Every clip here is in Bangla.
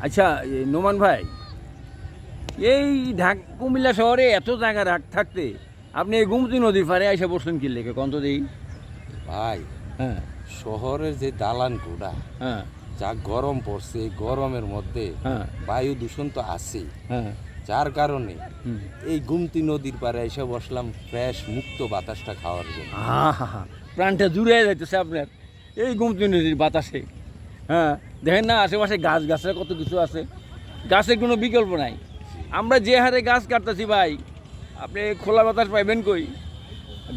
আচ্ছা নোমান ভাই এই ঢাক কুমিল্লা শহরে এত জায়গা রাখ- থাকতে আপনি এই গুমতি নদীর পাড়ে এসে বসলেন কি লেগে কন্ত দেই। ভাই হ্যাঁ। শহরের যে দালান গোড়া হ্যাঁ। যা গরম পড়ছে এই গরমের মধ্যে হ্যাঁ। বায়ু দূষণ তো আছেই। হ্যাঁ। যার কারণে এই গুমতি নদীর পাড়ে এসে বসলাম ফ্রেশ মুক্ত বাতাসটা খাওয়ার জন্য। প্রাণটা জুড়ে যাইতেছে আপনার। এই গুমতি নদীর বাতাসে হ্যাঁ। দেখেন না আশেপাশে গাছ গাছের কত কিছু আছে। গাছের কোনো বিকল্প নাই। আমরা যে হারে গাছ কাটতেছি ভাই আপনি খোলা বাতাস পাইবেন কই?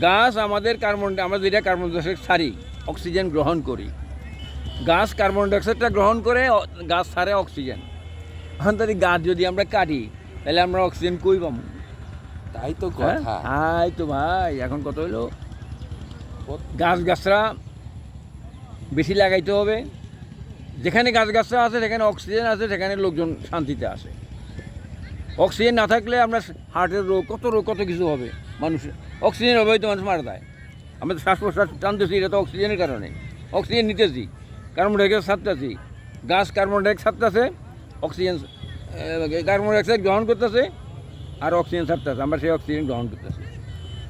গাছ আমাদের কার্বন আমরা যেটা কার্বন ডাইঅক্সাইড ছাড়ি অক্সিজেন গ্রহণ করি। গাছ কার্বন ডাইঅক্সাইডটা গ্রহণ করে গাছ ছাড়ে অক্সিজেন। এখন তাহলে গাছ যদি আমরা কাটি তাহলে আমরা অক্সিজেন কই পাবো? তাই তো হ্যাঁ কথা হাই তো ভাই। এখন কত হলো গাছ গাছরা বেশি লাগাইতে হবে। যেখানে গাছ গাছরা আছে সেখানে অক্সিজেন আছে সেখানে লোকজন শান্তিতে আসে। অক্সিজেন না থাকলে আমরা হার্টের রোগ কত রোগ কত কিছু হবে। মানুষ অক্সিজেন অভাবে তো মানুষ মারা যায়। আমরা তো শ্বাস প্রশ্বাস টানতেছি এটা তো অক্সিজেনের কারণে। অক্সিজেন নিতেছি কার্বন ডাইঅক্সাইড ছাড়তেছি। গাছ কার্বন ডাইঅক্সাইড ছাড়তেছে অক্সিজেন কার্বন ডাইঅক্সাইড গ্রহণ করতেছে আর অক্সিজেন ছাড়তেছে। আমরা সেই অক্সিজেন গ্রহণ করতেছি।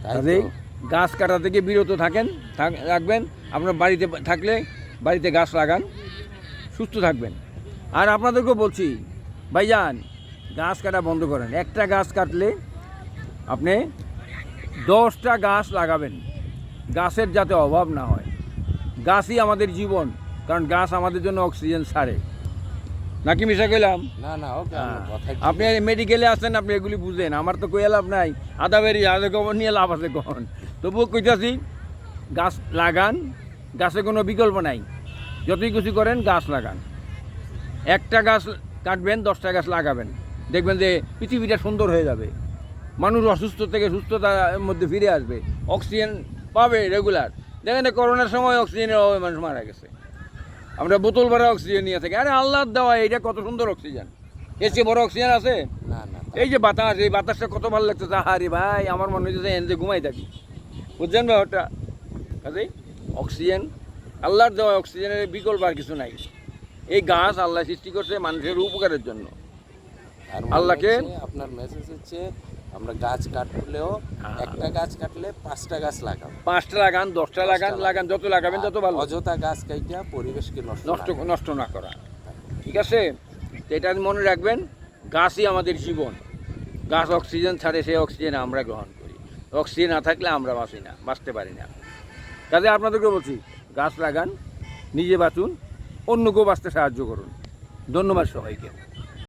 কাজেই গাছ কাটা থেকে বিরত থাকেন থাক- রাখবেন। আপনার বাড়িতে থাকলে বাড়িতে গাছ লাগান। সুস্থ থাকবেন। আর আপনাদেরকেও বলছি ভাইজান গাছ কাটা বন্ধ করেন। একটা গাছ কাটলে আপনি দশটা গাছ লাগাবেন। গাছের যাতে অভাব না হয়। গাছই আমাদের জীবন কারণ গাছ আমাদের জন্য অক্সিজেন সারে। নাকি মিশা গেলাম না না আপনি মেডিকেলে আসেন আপনি এগুলি বুঝেন। আমার তো কই লাভ নাই। আদা বেরি আদা খবর নিয়ে লাভ আছে কখন? তবুও কইতাছি গাছ লাগান গাছে কোনো বিকল্প নাই। যতই কিছু করেন গাছ লাগান। একটা গাছ কাটবেন দশটা গাছ লাগাবেন। দেখবেন যে পৃথিবীটা সুন্দর হয়ে যাবে। মানুষ অসুস্থ থেকে সুস্থতার মধ্যে ফিরে আসবে। অক্সিজেন পাবে রেগুলার। দেখেন করোনার সময় অক্সিজেনের অভাবে মানুষ মারা গেছে। আমরা বোতল ভরা অক্সিজেন নিয়ে থাকি। আরে আল্লাহর দেওয়া এটা কত সুন্দর অক্সিজেন। এর চেয়ে বড় অক্সিজেন আছে? না না এই যে বাতাস এই বাতাসটা কত ভালো লাগতেছে। আরে ভাই আমার মনে হচ্ছে এনজে ঘুমাই থাকি। বুঝছেন ব্যাপারটা? কাজেই অক্সিজেন আল্লাহর দেওয়া অক্সিজেনের বিকল্প আর কিছু নাই। এই গাছ আল্লাহ সৃষ্টি করছে মানুষের উপকারের জন্য। আর আল্লাহকে- আপনার মেসেজ হচ্ছে আমরা গাছ কাটলেও। একটা গাছ কাটলে পাঁচটা গাছ লাগাবো পাঁচটা লাগান দশটা লাগান লাগান যত লাগাবেন তত ভালো। অযথা গাছ কাইটা পরিবেশকে নষ্ট নষ্ট না করা। নষ্ট না করা। ঠিক আছে? এটা মনে রাখবেন গাছই আমাদের জীবন। গাছ অক্সিজেন ছাড়ে সেই অক্সিজেন আমরা গ্রহণ করি। অক্সিজেন না থাকলে আমরা বাঁচি না বাঁচতে পারি না। কাজে আপনাদেরকে বলছি গাছ লাগান নিজে বাঁচুন অন্যকেও বাঁচতে সাহায্য করুন। ধন্যবাদ সবাইকে।